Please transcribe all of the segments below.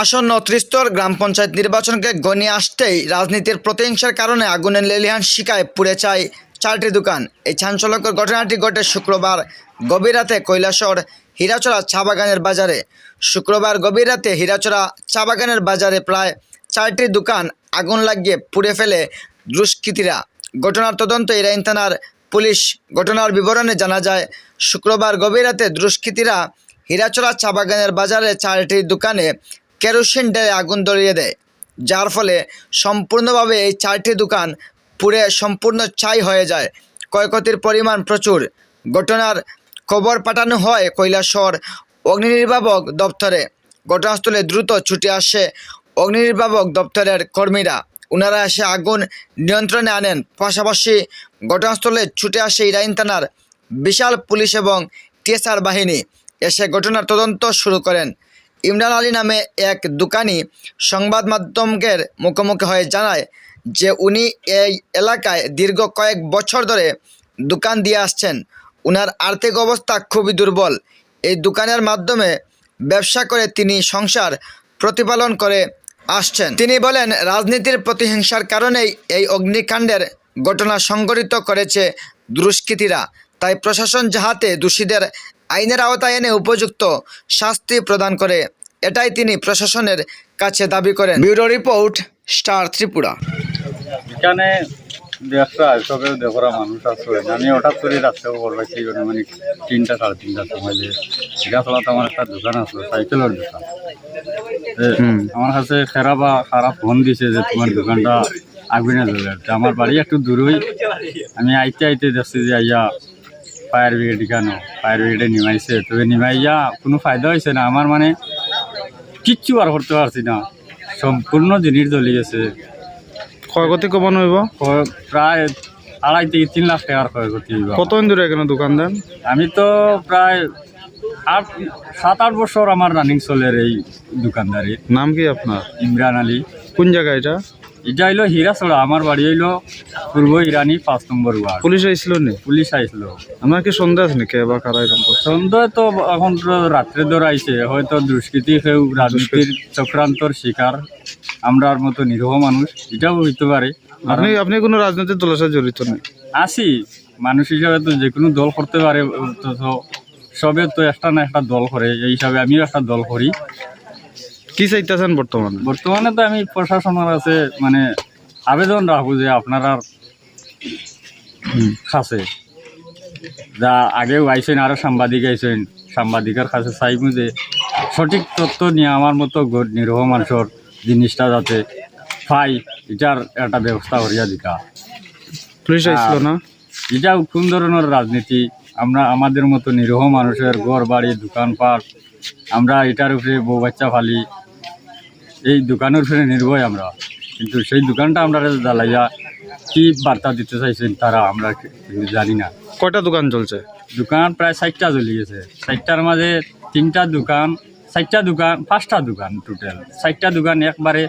আসন্ন ত্রিস্তর গ্রাম পঞ্চায়েত নির্বাচনকে গনিয়ে আসতেই রাজনীতির প্রতিহিংসার কারণে আগুনের লেলিহান শিকায় পুড়ে চায় চারটি দোকান। এই চাঞ্চল্যকর ঘটনাটি ঘটে শুক্রবার গভীর রাতে কৈলাসর হীরাচড়া চা বাগানের বাজারে। শুক্রবার গভীর রাতে হীরাচড়া চা বাগানের বাজারে প্রায় চারটি দোকান আগুন লাগিয়ে পুড়ে ফেলে দুষ্কৃতীরা। ঘটনার তদন্ত ইরাইন থানার পুলিশ ঘটনার বিবরণে জানা যায়, শুক্রবার গভীর রাতে দুষ্কৃতীরা হীরাচড়া চা বাগানের বাজারে চারটি দোকানে কেরোসিন ঢেলে আগুন ধরিয়ে দেয়, যার ফলে সম্পূর্ণভাবে এই চারটি দোকান পুড়ে সম্পূর্ণ ছাই হয়ে যায়। ক্ষয়ক্ষতির পরিমাণ প্রচুর। ঘটনার খবর পাঠানো হয় কৈলাসর অগ্নি নির্বাপক দপ্তরে। ঘটনাস্থলে দ্রুত ছুটে আসে অগ্নি নির্বাপক দপ্তরের কর্মীরা। ওনারা এসে আগুন নিয়ন্ত্রণে আনেন। পাশাপাশি ঘটনাস্থলে ছুটে আসে ইরাইন থানার বিশাল পুলিশ এবং টিএসআর বাহিনী। এসে ঘটনার তদন্ত শুরু করেন। ইমরান আলী নামে এক দোকানি সংবাদ মাধ্যমের মুখোমুখি হয়ে জানায় যে উনি এই এলাকায় দীর্ঘ কয়েক বছর ধরে দোকান দিয়ে আসছেন। উনার আর্থিক অবস্থা খুবই দুর্বল। এই দোকানের মাধ্যমে ব্যবসা করে তিনি সংসার প্রতিপালন করে আসছেন। তিনি বলেন, রাজনীতির প্রতিহিংসার কারণেই এই অগ্নিকাণ্ডের ঘটনা সংঘটিত করেছে দুষ্কৃতীরা। তাই প্রশাসন যাহাতে দোষীদের আইনের আওতায় এনে উপযুক্ত শাস্তি প্রদান করে। এটাই তিনি প্রশাসনের কাছে দাবি করেন। Bureau report star Tripura. এখানে ব্যবসা সবে দেখরা মানুষ আছে। আমি হঠাৎ করে রাস্তায় খবর পাইছি মানে তিনটা সাড়ে তিনটার সময় যে গাছলাতে আমার একটা দোকান আছে সাইকেলের দোকান। আমার কাছে খারাপ বা খারাপ ফোন দিছে যে তোমার দোকানটা আগুনে ধরে। আমার বাড়ি একটু দূরই। আমি আইতে আইতে দেখছি যে আইয়া ফায়ার ব্রিগেড কেন? ফায়ার ব্রিগেডে নিমাইছে তবে নিমাইয়া কোনো ফায়দা হয়েছে না। আমার মানে কিচ্ছু আর করতে পারছি না। সম্পূর্ণ জিনিস জ্বলি গেছে। ক্ষয়ক্ষতি কমানো হইব? প্রায় আড়াই থেকে তিন লাখ টাকার ক্ষয়ক্ষতি হইব। কতদিন ধরে এখানে দোকান দেন? আমি তো প্রায় আট সাত আট বছর আমার রানিং চলের এই দোকানদারি। নাম কি আপনার? ইমরান আলী। কোন জায়গা এটা? এটা হইল হীরাছড়া আমার বাড়ি হইল পূর্ব ইরানি পাঁচ নম্বর ওয়ার্ড। পুলিশ আইছিল নি? পুলিশ আইসলো আমার কি সন্দেহ আছে নাকি এবার কারা এরকম সন্দেহ তো এখন তো রাত্রে ধরে আইছে হয়তো দুষ্কৃতি কেউ রাজনীতির চক্রান্তর শিকার আমরার মতো নিরীহ মানুষ এটাও হইতে পারে। আপনি আপনি কোনো রাজনৈতিক দলের সাথে জড়িত নেই আছি মানুষ হিসাবে তো যে কোনো দল করতে পারে তো সবে তো একটা না একটা দল করে এই হিসাবে আমিও একটা দল করি। কি চাইতেছেন বর্তমানে? বর্তমানে তো আমি প্রশাসনের আছে মানে আবেদন রাখব যে আপনারা কাছে। যা আগেও আইসেন আরও সাংবাদিক আইসেন সাংবাদিকের কাছে চাইব যে সঠিক তথ্য নিয়ে আমার মতো নিরহ মানুষের জিনিসটা যাতে পাই এটার একটা ব্যবস্থা করিয়া দিতা পুলিশ না? এটা কোন ধরনের রাজনীতি? আমরা আমাদের মতো নিরীহ মানুষের ঘর বাড়ি দোকানপাট আমরা এটার উপরে বউ বাচ্চা ফালি এই দোকানের উপরে নির্ভয় আমরা। কিন্তু সেই দোকানটা আমরা জ্বালাইয়া কি বার্তা দিতে চাইছেন তারা আমরা জানি না। কয়টা দোকান চলছে? দোকান প্রায় ষাটটা জ্বলি গেছে। ষাটটার মাঝে তিনটা দোকান ষাটটা দোকান পাঁচটা দোকান টোটাল ষাটটা দোকান একবারে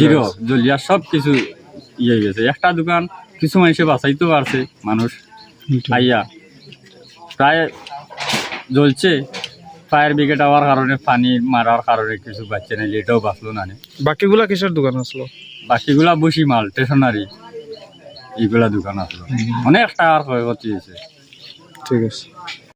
জিরো গেছে। জ্বলিয়া সব কিছু ইয়ে গেছে। একটা দোকান কিছু মানুষে বাঁচাইতেও পারছে মানুষ আইয়া। প্রায় জ্বলছে। ফায়ার ব্রিগেড হওয়ার কারণে পানি মারার কারণে কিছু বাচ্চা নেই এটাও বাঁচলো না। বাকিগুলা কিসের দোকান আসলো? বাকিগুলা বসি মাল স্টেশনারি। এগুলা দোকান আসলো। অনেক টাকার ক্ষয়ক্ষতি হয়েছে। ঠিক আছে।